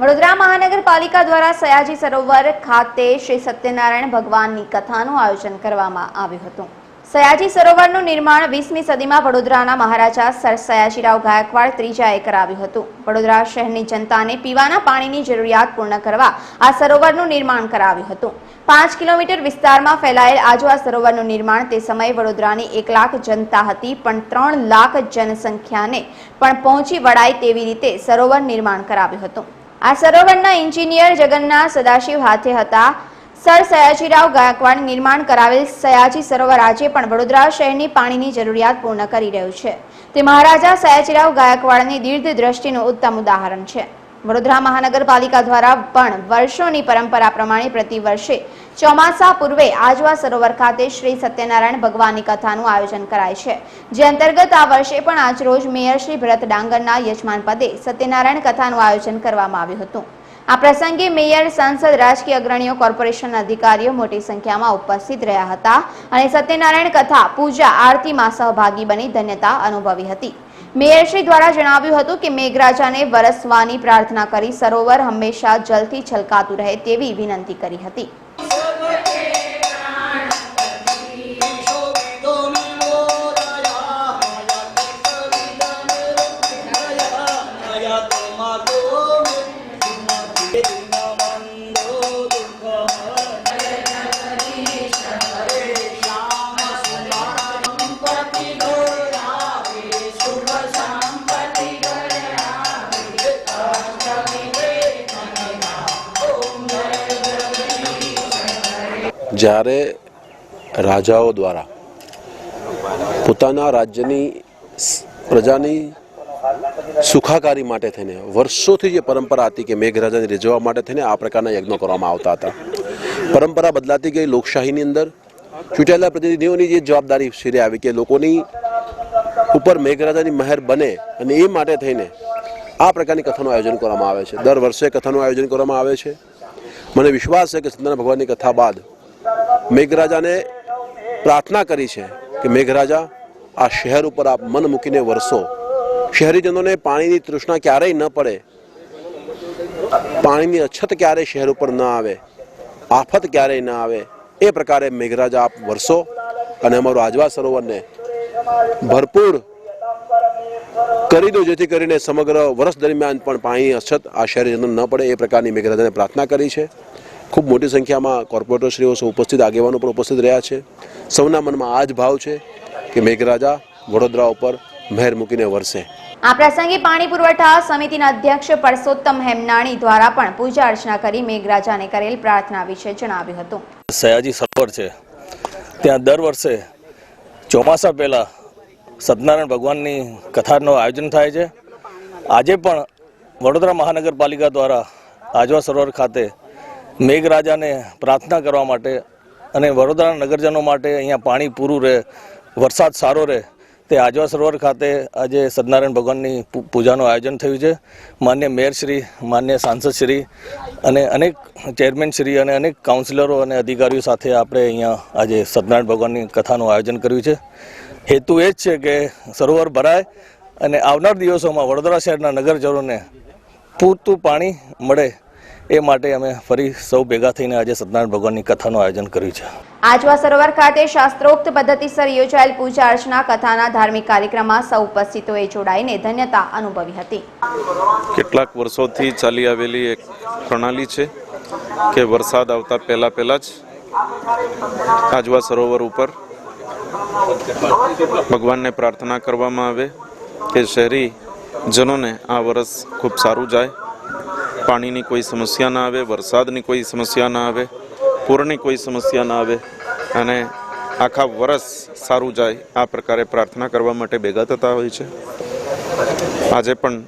વડોદરા મહાનગરપાલિકા દ્વારા સયાજી સરોવર ખાતે શ્રી સત્યનારાયણ ભગવાનની કથાનું આયોજન કરવામાં આવ્યું હતું. સયાજી સરોવરનું નિર્માણ વીસમી સદીમાં વડોદરાના મહારાજા સર સયાજીરાવ ગાયકવાડ ત્રીજાએ કરાવ્યું હતું. વડોદરા શહેરની જનતાને પીવાના પાણીની જરૂરિયાત પૂર્ણ કરવા આ સરોવરનું નિર્માણ કરાવ્યું હતું. પાંચ કિલોમીટર વિસ્તારમાં ફેલાયેલ આજુ આ સરોવરનું નિર્માણ તે સમયે વડોદરાની એક લાખ જનતા હતી, પણ ત્રણ લાખ જનસંખ્યાને પણ પહોંચી વળાય તેવી રીતે સરોવર નિર્માણ કરાવ્યું હતું. આ સરોવરના એન્જિનિયર જગન્નાથ સદાશિવ હાથે હતા. સર સયાજીરાવ ગાયકવાડ નિર્માણ કરાવેલ સયાજી સરોવર આજે પણ વડોદરા શહેરની પાણીની જરૂરિયાત પૂર્ણ કરી રહ્યું છે. તે મહારાજા સયાજીરાવ ગાયકવાડની દીર્ઘ દ્રષ્ટિનું ઉત્તમ ઉદાહરણ છે. વડોદરા મહાનગરપાલિકા દ્વારા પણ વર્ષોની પરંપરા પ્રમાણે પ્રતિ વર્ષે ચોમાસા પૂર્વે આજવા સરોવર ખાતે શ્રી સત્યનારાયણ ભગવાનની કથાનું આયોજન કરાય છે. જે અંતર્ગત આ વર્ષે પણ આજરોજ મેયર શ્રી ભરત ડાંગરના યજમાન પદે સત્યનારાયણ કથાનું આયોજન કરવામાં આવ્યું હતું. આ પ્રસંગે મેયર, સાંસદ, રાજકીય અગ્રણીઓ, કોર્પોરેશનના અધિકારીઓ મોટી સંખ્યામાં ઉપસ્થિત રહ્યા હતા અને સત્યનારાયણ કથા, પૂજા, આરતીમાં સહભાગી બની ધન્યતા અનુભવી હતી. મેયરશ્રી દ્વારા જણાવ્યું હતું કે મેઘરાજાને વરસવાની પ્રાર્થના કરી સરોવર હંમેશા જલથી છલકાતું રહે તેવી વિનંતી કરી હતી. જ્યારે રાજાઓ દ્વારા પોતાના રાજ્યની પ્રજાની સુખાકારી માટે થઈને, વર્ષોથી જે પરંપરા હતી કે મેઘરાજાને રીઝવવા માટે થઈને આ પ્રકારના યજ્ઞો કરવામાં આવતા હતા. પરંપરા બદલાતી ગઈ લોકશાહીની અંદર ચૂંટાયેલા પ્રતિનિધિઓની જે જવાબદારી શિરે આવી કે લોકોની ઉપર મેઘરાજાની મહેર બને અને એ માટે થઈને આ પ્રકારની કથાનું આયોજન કરવામાં આવે છે. દર વર્ષે કથાનું આયોજન કરવામાં આવે છે. મને વિશ્વાસ છે કે સત્યનારાયણ ભગવાનની કથા બાદ મેઘરાજાને પ્રાર્થના કરી છે કે મેઘરાજા, આ શહેર ઉપર આપ મન મૂકીને વરસો. શહેરીજનોને પાણીની તૃષ્ણા ક્યારેય ન પડે. પાણીની અછત ક્યારેય શહેર ઉપર ન આવે. આફત ક્યારેય ન આવે. એ પ્રકારે મેઘરાજા આપ વરસો અને અમારું આજવા સરોવરને ભરપૂર કરી દો, જેથી કરીને સમગ્ર વર્ષ દરમિયાન પણ પાણીની અછત આ શહેરીજનો ન પડે. એ પ્રકારની મેઘરાજાને પ્રાર્થના કરી છે. ખૂબ મોટી સંખ્યામાં કોર્પોરેટરશ્રીઓ સૌ ઉપસ્થિત આગેવાનો પણ ઉપસ્થિત રહ્યા છે. સૌના મનમાં આ જ ભાવ છે કે મેઘરાજા વડોદરા ઉપર મહેર મૂકીને વરસે. આ પ્રસંગે પાણી પુરવઠા સમિતિના અધ્યક્ષ પરસોત્તમ હેમનાણી દ્વારા પણ પૂજા અર્ચના કરી મેઘરાજાને કરેલ પ્રાર્થના વિશે જણાવ્યું હતું. સયાજી સરોવર છે. ત્યાં દર વર્ષે ચોમાસા પહેલાં સત્યનારાયણ ભગવાનની કથાનું આયોજન થાય છે. આજે પણ વડોદરા મહાનગરપાલિકા દ્વારા આજવા સરોવર ખાતે મેઘરાજાને પ્રાર્થના કરવા માટે અને વડોદરાના નગરજનો માટે અહીંયા પાણી પૂરું રહે, વરસાદ સારો રહે, તે આજવા સરોવર ખાતે આજે સત્યનારાયણ ભગવાનની પૂજાનું આયોજન થયું છે. માન્ય મેયરશ્રી માન્ય સાંસદશ્રી અને અનેક ચેરમેનશ્રી અને અનેક કાઉન્સિલરો અને અધિકારીઓ સાથે આપણે અહીંયા આજે સત્યનારાયણ ભગવાનની કથાનું આયોજન કર્યું છે. હેતુ એ જ છે કે સરોવર ભરાય અને આવનાર દિવસોમાં વડોદરા શહેરના નગરજનોને પૂરતું પાણી મળે એ માટે અમે ફરી સૌ ભેગા થઈને આજે સત્યનારાયણ ભગવાનની કથાનું આયોજન કર્યું છે. આજવા સરોવર ખાતે શાસ્ત્રોક્ત પદ્ધતિસર યોજાયેલ પૂજા અર્ચના કથાના ધાર્મિક કાર્યક્રમમાં સૌ ઉપસ્થિતોએ જોડાઈને ધન્યતા અનુભવી હતી. કેટલાક વર્ષોથી ચાલી આવેલી એક પ્રણાલી છે કે વરસાદ આવતા પહેલાં પહેલાં જ આજવા સરોવર ઉપર ભગવાનને પ્રાર્થના કરવામાં આવે કે શહેરી જનોને આ વરસ ખૂબ સારું જાય. પાણીની કોઈ સમસ્યા ના આવે, વરસાદની કોઈ સમસ્યા ના આવે, પૂરની કોઈ સમસ્યા ના આવે અને આખા વરસ સારું જાય આ પ્રકારે પ્રાર્થના કરવા માટે ભેગા થતા હોય છે. આજે પણ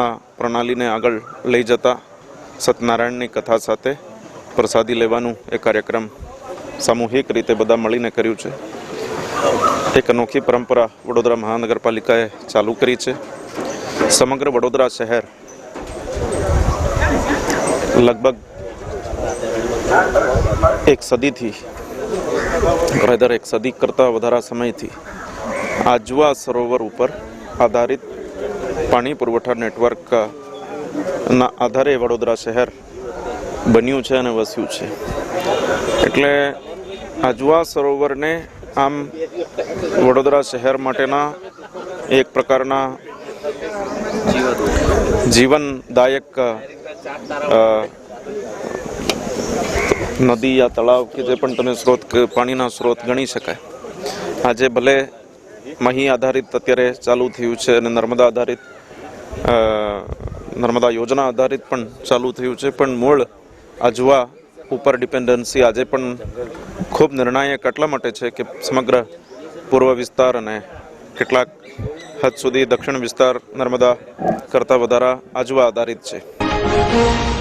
આ પ્રણાલીને આગળ લઈ જતા સત્યનારાયણની કથા સાથે પ્રસાદી લેવાનું એ કાર્યક્રમ સામૂહિક રીતે બધા મળીને કર્યું છે. એક અનોખી પરંપરા વડોદરા મહાનગરપાલિકાએ ચાલુ કરી છે. સમગ્ર વડોદરા શહેર લગભગ એક સદીથી રેધર એક સદી કરતાં વધારા સમયથી આજવા સરોવર ઉપર આધારિત પાણી પુરવઠા નેટવર્ક ના આધારે વડોદરા શહેર બન્યું છે અને વસ્યું છે. એટલે આજવા સરોવરને આમ વડોદરા શહેર માટેના એક પ્રકારના જીવનદાયક નદી યા તળાવ કે જે પણ તમે સ્ત્રોત પાણીના સ્ત્રોત ગણી શકાય. આજે ભલે મહી આધારિત અત્યારે ચાલુ થયું છે અને નર્મદા આધારિત નર્મદા યોજના આધારિત પણ ચાલુ થયું છે, પણ મૂળ આજવા ઉપર ડિપેન્ડન્સી આજે પણ ખૂબ નિર્ણાયક એટલા માટે છે કે સમગ્ર પૂર્વ વિસ્તાર અને કેટલાક હદ સુધી દક્ષિણ વિસ્તાર નર્મદા કરતાં વધારા આજવા આધારિત છે. Música